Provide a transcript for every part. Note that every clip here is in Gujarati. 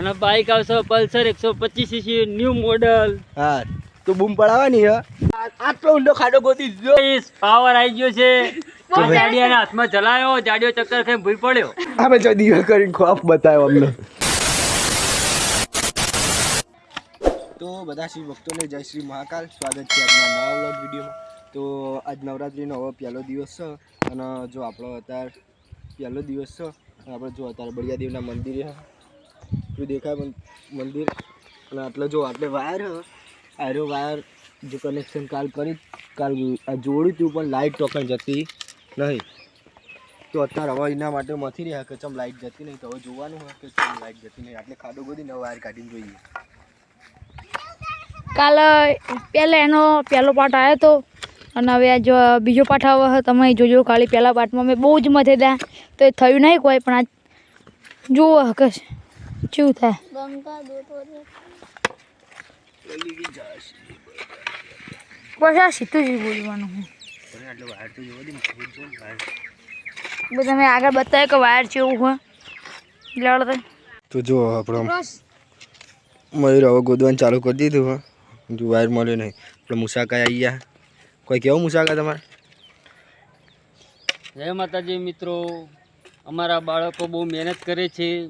અને બાઇક આવશે પલ્સર એકસો પચીસ સીસી ન્યૂ મોડલ હા તો બૂમ પડાવવાની હે. આ- આટલો ઊંડો ખાડો ગોતી જો પાવર આવી ગયો છે. જાડિયાના હાથમાં જલાયો જાડિયો ચક્કર ખાઈ ભૂઈ પડ્યો. અમે જો દિવસ કરીને ખોફ બતાવ્યો અમને. તો બધા શ્રી ભક્તોને જય શ્રી મહાકાલ. સ્વાગત છે આજના નવા વ્લોગ વિડીયોમાં. તો આજ નવરાત્રિનો હવે પહેલો દિવસ છે અને જો આપણો અત્યારે પહેલો દિવસ છે અને આપણે જો અત્યારે બળિયાદેવના મંદિરે છે. દેખાય મંદિર. અને આટલે જો આટલે વાયર આયરો વાયર જે કનેક્શન કાલ કરી, કાલ આ જોડ્યું હતું પણ લાઇટ ટોકન જતી નહીં. તો અત્યારે હવે એના માટે મથી રહ્યા કે ચમ લાઇટ જતી નહીં? તો હવે જોવાનું હોય કે ચમ લાઇટ જતી નહીં. આટલે ખાડો ગોદીને હવે વાયર કાઢીને જોઈએ. કાલે પહેલાં એનો પહેલો પાઠ આવ્યો હતો અને હવે આ જો, બીજો પાઠ આવે તમે જોજો. ખાલી પહેલા પાઠમાં મેં બહુ જ મથે ત્યાં તો એ થયું નહીં કોઈ, પણ આ જુઓ કે શું થાય? બસ આ સીધું જ બોલવાનું હું તમે આગળ બતાવ્યું કે વાયર છે એવું હોય. એટલે તો જો આપણો મયુર હવે ગોદવાનું ચાલુ કરી દીધું હા. જો વાયર મળ્યો નહીં. આપણે મુસાકા આવી ગયા. કોઈ કેવો મુસાકા તમારે? જય માતાજી મિત્રો. અમારા બાળકો બહુ મહેનત કરે છે.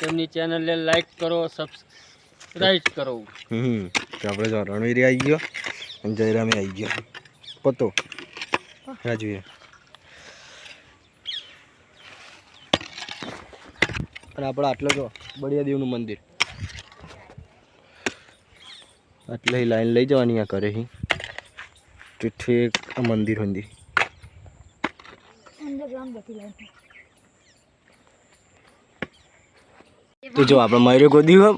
તેમની ચેનલને લાઈક કરો સબસ્ક્રાઈબ કરો. હમ આપણે જો રણવીર આવી ગયો અને જયરામે આવી ગયો. પતો રાજુએ અને આપણે આટલો જો બળિયા દેવનું મંદિર. આટલે લાઈન લઈ જવાની આ કરે હી તો ઠેક મંદિર સુધી તો જો આપણે મયુરે ગોદ્યું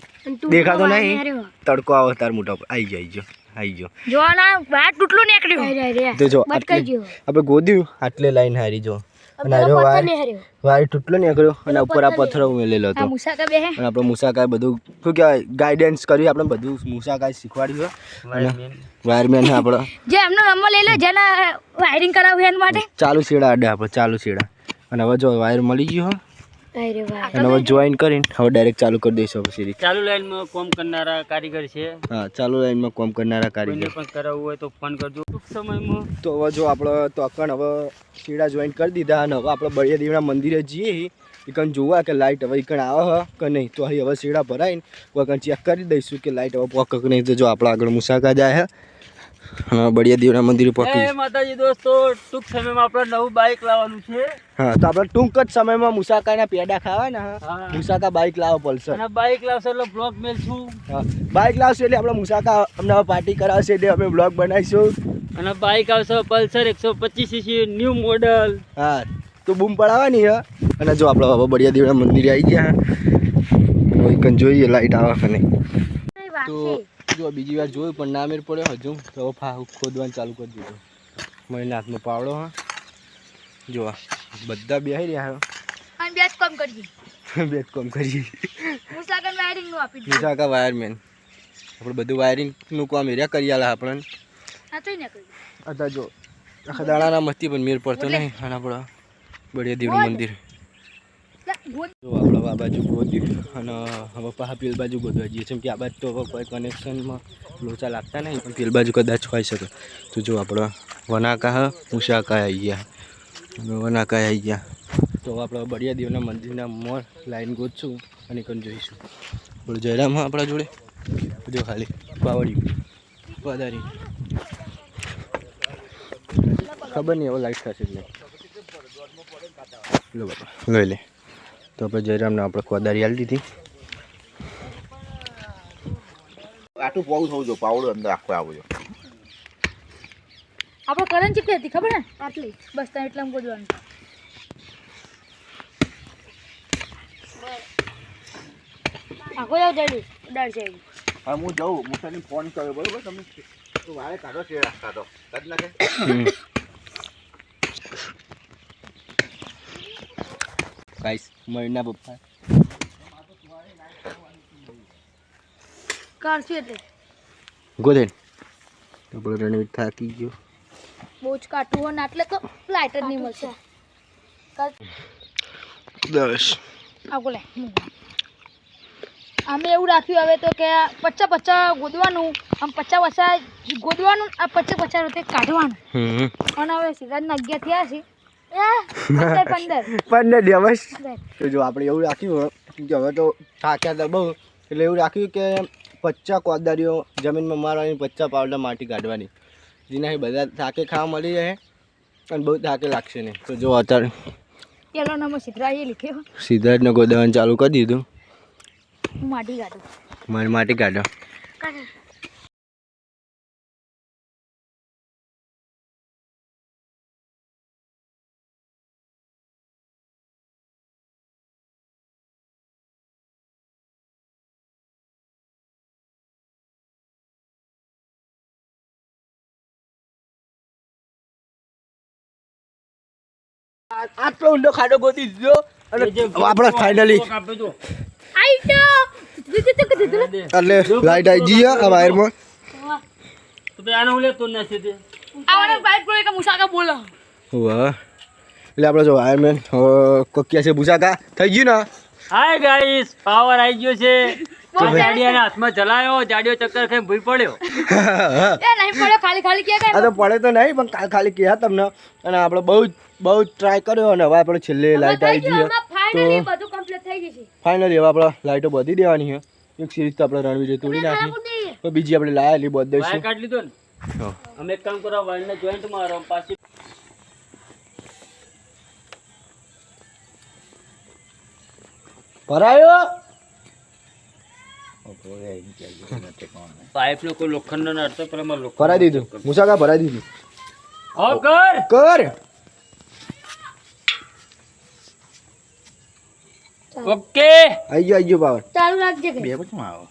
દેખાતો નહીં. તડકો આવો તાર મોટા આઈ આવી ગયો આવી ગયો આવી ગયો જો ના વાયર તૂટલું નીકળ્યું. તો જો આટલે આપણે ગોદ્યું આટલે લાઈન હારી જો. અને આરો વાયર વાયર તૂટલો નીકળ્યો અને ઉપર આ પથ્થર મેલેલો હતો. મુસાકા બે અને આપણે મુસાકાએ બધું શું કહેવાય ગાઈડન્સ કર્યું આપણે બધું મુસાકાએ શીખવાડ્યું અને વાયરમેન આપણે. જે એમનો નંબર લઈ લે જેના વાયરિંગ કરાવ્યું એના માટે. ચાલુ છેડા અડે આપણે ચાલુ છેડા અને હવે જો વાયર મળી ગયો અને હવે જોઈન કરીને હવે ડાયરેક્ટ ચાલુ કરી દઈશું હવે સીરી ચાલુ લાઈનમાં કોમ કરનારા કારીગર છે. હા ચાલુ લાઈનમાં કોમ કરનારા કારીગર. પણ કરાવવું હોય તો ફોન કરજો. ટૂંક સમયમાં તો હવે જો આપણે તોકણ હવે શીડા જોઈન કરી દીધા અને હવે આપણે બળિયા દેવના મંદિરે જઈએ એકણ જોવા કે લાઇટ હવે એકણ આવે હ કે નહીં? તો હવે શીડા ભરાઈને કોઈ ચેક કરી દઈશું કે લાઇટ હવે પોક કે નહીં તો જો આપણે આગળ મુસાકા જાય હે. અને બળિયા દેવના મંદિર પહોંચી એ માતાજી દોસ્તો ટૂંક સમયમાં આપણે નવું બાઇક લાવવાનું છે. હા તો આપણે ટૂંક જ સમયમાં મુસાકાના પેડા ખાવાના હા? હા. મુસાકા બાઇક લાવો પલ્સર અને બાઇક લાવશે એટલે બ્લોગ મેલશું હા બાઇક લાવશું એટલે આપણે મુસાકા અમને પાર્ટી કરાવશે એટલે અમે બ્લોગ બનાવીશું. અને બાઇક આવશે પલ્સર એકસો પચીસ સીસી ન્યૂ મોડલ હા તો બૂમ પડાવવાની હા? અને જો આપણે બાબા બળિયા દેવના મંદિરે આવી ગયા કંઈ જોઈએ લાઈટ આવે નહીં? તો જો બીજી વાર જોયું પણ ના મેર પડ્યો. હજુ તો હવે ફા ખોદવાનું ચાલુ કરી દીધું. મહિના હાથમાં પાવડો હા. જો આ બધા બેસી રહ્યા અને બે જ કામ કરજે હે બે જ કામ કરી મુસાકન વાયરિંગનું આપી વિશાખા વાયરમેન આપણે બધું વાયરિંગનું કામ એરિયા કરી આલા આપણને. આ તો નીકળ્યું અત્યારે જો આખા દાડાના મસ્તી પણ મેર પડતો નહીં અને આપણા બળિયા દેવનું મંદિર. જો આપણે આ બાજુ ગોદ્યું અને હવે પાછા પેલ બાજુ ગોદવા જઈએ. છીએ કે આ બાજુ તો કોઈ કનેક્શનમાં લોચા લાગતા નહીં, પણ પેલ બાજુ કદાચ હોઈ શકે. તો જો આપણે વનાકા ઉષાકા આવી ગયા વનાકા આવી ગયા તો આપણે બળિયા દેવના મંદિરના મોર લાઈન ગોતશું અને કંઈ જોઈશું. બોલો, જયરામ આપણા જોડે? જો ખાલી પાવડ્યું વધારી ખબર નહીં, હવે લાઈટ થશે એટલે લો લઈ લે. તો આપણે જયરામને આપણે કોદારી આલી દીધી. આટલું પોવું થવું જો પાવડો અંદર આખો આવો જો આપણે કરંટ ચીપલી હતી ખબર ને? આટલી. બસ ત્યાં એટલા ગોદવાનું. આખો જાવ જડી ડર છે. હવે હું જાઉં. મુસાની ફોન કર્યો બરોબર? તમે વારે કાઢો છે રાખતા તો કાઢી નાખે. ગાઈસ મયુરના પપ્પા કાઢશું એટલે. ગોધેન તો આપણે રણવીર થાકી ગયો. બહુ જ કાટું હોય ને આટલે તો લાઇટ જ નહીં મળશે. દસ. આ બોલે અમે એવું રાખ્યું હવે તો કે પચ્ચા પચ્ચા ગોદવાનું આમ પચ્ચા પચાસ ગોદવાનું આ પચાસ પચ્ચા રીતે કાઢવાનું. હમ. અને હવે સિદ્ધાર્થના અગિયાર થયા છે. પંદર દિવસ જો આપણે એવું રાખ્યું કે હવે તો થાક્યા હતા બહુ. એટલે એવું રાખ્યું કે પચ્ચા કોદારીઓ જમીનમાં મારવાની પચ્ચા પાવડર માટી કાઢવાની. જેનાથી બધા થાકે ખાવા મળી રહે અને બહુ થાકે લાગશે નહીં. તો જો અત્યારે પેલો નંબર સિદ્ધરાજે લખ્યો સિદ્ધરાજને ગોદાવાનું ચાલુ કરી દીધું. હું માટી કાઢો. મારી માટી કાઢો. આટલો ઊંડો ખાડો ગોતી દીધો અને આપણે ફાઇનલી આઈ તો એટલે લાઈટ આવી જઈએ આ વાયરમાં. તો ભાઈ આને હું લેતો જ નથી તે આવડે બાઈક બોલે કે મુસાકા બોલો. વાહ. એટલે આપણે જો વાયરમેન કોકિયા છે ભૂસાકા થઈ ગયું ને હાય ગાઈસ પાવર આવી ગયો છે. જાડિયાના હાથમાં ચલાયો જાડિયો ચક્કર ખાઈ ભૂઈ પડ્યો. એ નહીં પડ્યો ખાલી ખાલી કે આ તો પડે તો નહીં પણ કાલ ખાલી કહ્યા તમને? અને આપણે બહુ બહુ ટ્રાય કર્યો અને હવે આપણે છેલ્લે લાઈટ આવી ગઈ ફાઇનલી બધું કમ્પ્લીટ થઈ જશે ફાઇનલી હવે આપણે લાઈટો બધી દેવાની છે. એક સિરીઝ તો આપણે જોઈએ તોડી નાખી. તો બીજી આપણે લાયેલી બધી દઈશું કાઢી લીધો ને? અમે એક કામ કરો વાયરને જોઈન્ટ મારો પાછી ભરાયો? પાઇપ નો કોઈ લોખંડ નો અડતો પેલા મારે લોખંડ ભરાઈ દીધું. મુસાકા ભરાઈ દીધું. હા કર! કર! ઓકે. આઈ ગયો આઈ ગયો પાવર. ચાલુ રાખજે બે પછી આવો?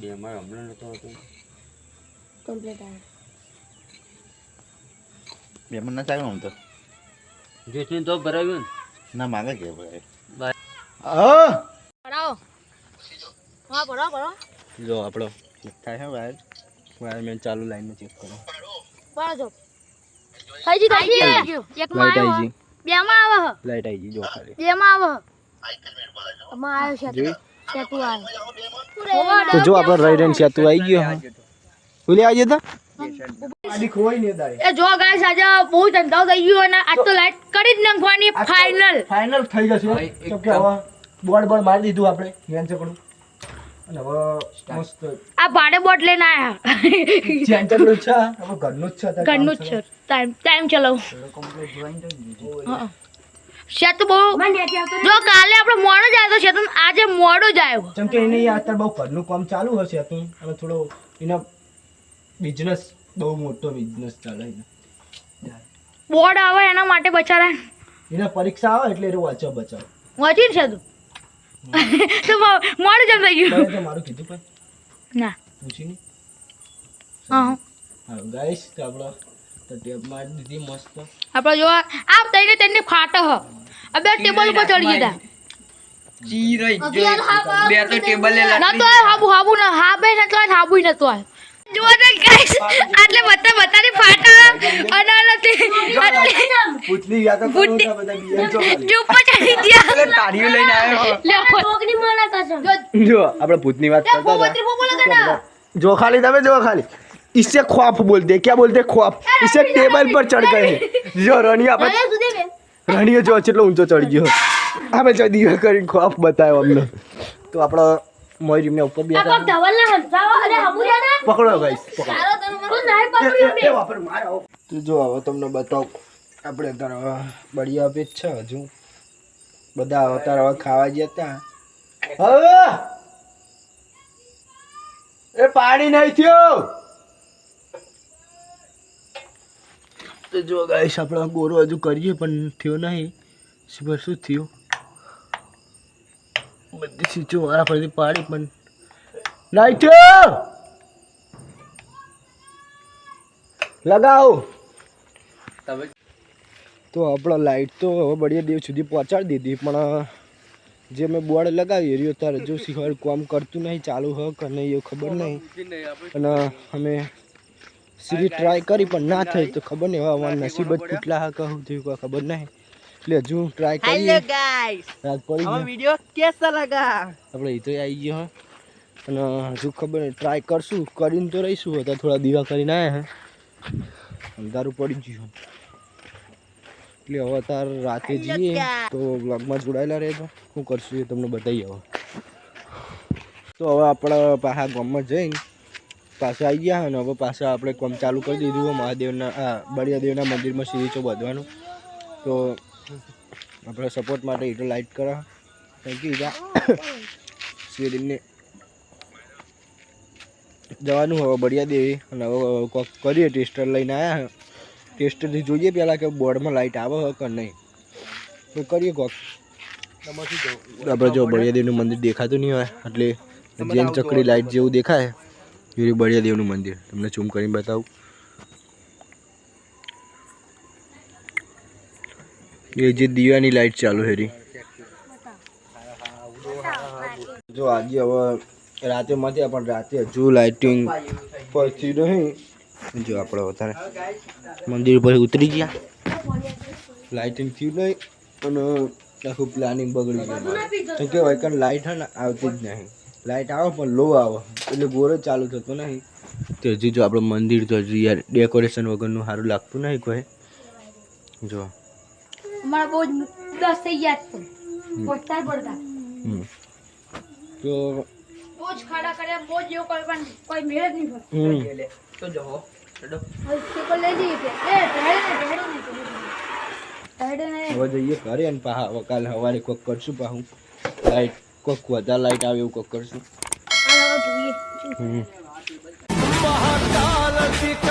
બે? મારે હમણાં નતો આવતો. કમ્પ્લીટ આવે. બે મને ના ચાલ્યો આમ તો. જેટલી તો ભરાવ્યું ના. માગે કે ભાઈ ને હા. ભરાવો હા ભરાવો ભરાવો જો આપણો થાય છે વાયર. વાયરમેન ચાલુ લાઈનમાં ચેક કરો. પાડો જો. થઈ જી થઈ જી એક માં આવી આવ્યો ગઈ. બેમાં આવે હ. લાઈટ આવી જી જો ખાલી. બે માં આવો આમાં આવ્યો છે સેતુ આવ્યો તો જો આપણો રહી રહીને સેતુ આવી ગયો હા. ભૂલી આવી જતા આડી ખોઈ ને દાય એ જો ગાઈસ આજે બહુ ધંધો થઈ ગયો અને આજ તો લાઈટ કરી જ નાખવાની ફાઇનલ ફાઇનલ થઈ જશે. બોર્ડ બોર્ડ મારી દીધું આપણે મેન અને હવે મસ્ત. આ ભાડે બોટ લઈને આયા. ચેન છે હવે ઘરનું જ છે ઘરનું જ છે. ટાઈમ ટાઈમ ચલાવ. શેત બહુ જો કાલે આપણે મોડો જ આવ્યો સેતુ આજે મોડો જ આવ્યો. જેમ કે એને અત્યારે બહુ ઘરનું કામ ચાલુ હશે હતું અને થોડો એનો બિઝનેસ બહુ મોટો બિઝનેસ ચાલે. બોર્ડ આવે એના માટે બચારા એના પરીક્ષા આવે એટલે એ વાંચો બચાવ. વાંચી છે તું તો મોડું જમ થઈ ગયું. તો મારું કીધું પણ. ના. પૂછી નહીં હા. હા ગાઈસ તો આપણો તો ટેપ મારી દીધી મસ્ત. આપણો જો આ તઈને તેને ફાટે હો. અબે બે ટેબલ ઉપર ચડી ગયા ના તો આ હાબુ હાબુ ના હાબે નતો તો હાબુ નતો તો જો ને ગાઈસ આટલે બતા બતાની ફાટા અને નથી એટલે પૂછલી ગયા તો કરું છે બધા બીજા જો ખાલી. જો ઉપર ચડી ગયા તાળીઓ લઈને આવ્યો લે છોકરી મને કસમ જો આપણે ભૂતની વાત કરતા પોપત્રી બોલો કે ના હતા જો ખાલી તમે જો ખાલી इससे ख्वाब बोलते हैं क्या बोलते हैं ख्वाब इसे टेबल पर चढ़ गए जो रणी આપણે અરે તું દે રણીઓ જો કેટલો ઊંચો ચડી ગયો આપણે જો દીવા કરીને ખ્વાબ બતાવ્યો અમને તો આપણો મોયરીમને ઉપર આ બેઠા કોક ધવલ ના હંસાવા અરે હમુ રે ના પકડો ગાઈસ પકડો સારો તને તું નહીં પકડ્યો બે એ વાપર મારો તો જો હવે તમને બતાવ આપણે અત્યારે બળિયા આપે છે હજુ. બધા અત્યારે હવે ખાવા હતા હવે! એ પાણી નહીં થયો! તો જો ગાઈશ આપણે ગોરો હજુ કરીએ, પણ થયો નહીં. શું થયું? બધી સીચો મારા પરથી પાડી, પણ નહીં થયો! લગાવો! તો આપણે લાઈટ તો હવે બળિયા દેવ સુધી પહોંચાડી દીધી પણ જે મેં બોર્ડ લગાવી રહ્યો ત્યારે જો સિવાય કામ કરતું નહીં ચાલુ હક અને એ ખબર નહીં. અને અમે સીધી ટ્રાય કરી પણ ના થઈ તો ખબર નહીં હવે નસીબ જ કેટલા હક હું થયું ખબર નહીં. એટલે હજુ ટ્રાય કરીએ. રાત પડી વિડિયો કેસા લગા આપણે એ તો આવી ગયો અને હજુ ખબર નહીં ટ્રાય કરશું કરીને તો રહીશું હતા થોડા દીવા કરીને આવ્યા અંધારું પડી ગયું. એટલે હવે તાર રાતે જઈએ. તો બ્લોગમાં જોડાયેલા રહેજો. શું કરશું એ તમને બતાવી હવે. તો હવે આપણે પાછા ગામમાં જઈને પાછા આવી ગયા અને હવે પાછા આપણે કામ ચાલુ કરી દીધું હોય મહાદેવના આ બળિયાદેવના મંદિરમાં સીરીચો બાંધવાનું. તો આપણે સપોર્ટ માટે એટલો લાઇટ કરા. થેન્ક યુ જા શિવલિંગને જવાનું હવે બળિયા દેવી અને હવે કોક કરીએ ટેસ્ટર લઈને આવ્યા ટેસ્ટરથી જોઈએ પહેલાં કે બોર્ડમાં લાઇટ આવે છે કે નહીં. તો કરીએ કોક. આપણે જો બળિયા દેવનું મંદિર દેખાતું નહીં હોય એટલે જેન ચકડી લાઇટ જેવું દેખાય એ બળિયા દેવનું મંદિર. તમને ઝૂમ કરીને બતાવું. એ જે દીવાની લાઇટ ચાલુ હેરી. જો આજે હવે રાતે માંથી પણ રાતે હજુ લાઇટિંગ પછી નહીં. જો આપણે વધારે મંદિર પર ઉતરી ગયા. લાઇટિંગ થયું નહીં અને આખું પ્લાનિંગ બગડી ગયું તો કહેવાય કારણ લાઇટ હે ને આવતી જ નહીં. લાઇટ આવે પણ લો આવે. એટલે ગોરો ચાલુ થતો નહીં. તો હજી જો આપણું મંદિર તો હજી યાર ડેકોરેશન વગરનું સારું લાગતું નહીં કોઈ. જો. અમારા બહુ જ દસ થઈ ગયા છે. પડતા. હમ. તો બહુ જ ખાડા કર્યા બહુ જ એવું કોઈ પણ કોઈ મેળ જ નહીં તે ને ને હવે જઈએ ઘરે અને પાહા હવે કાલે સવારે કોક કરશું પાહું. લાઈટ કોક વધારે લાઈટ આવે એવું કોક કરશું. હાલ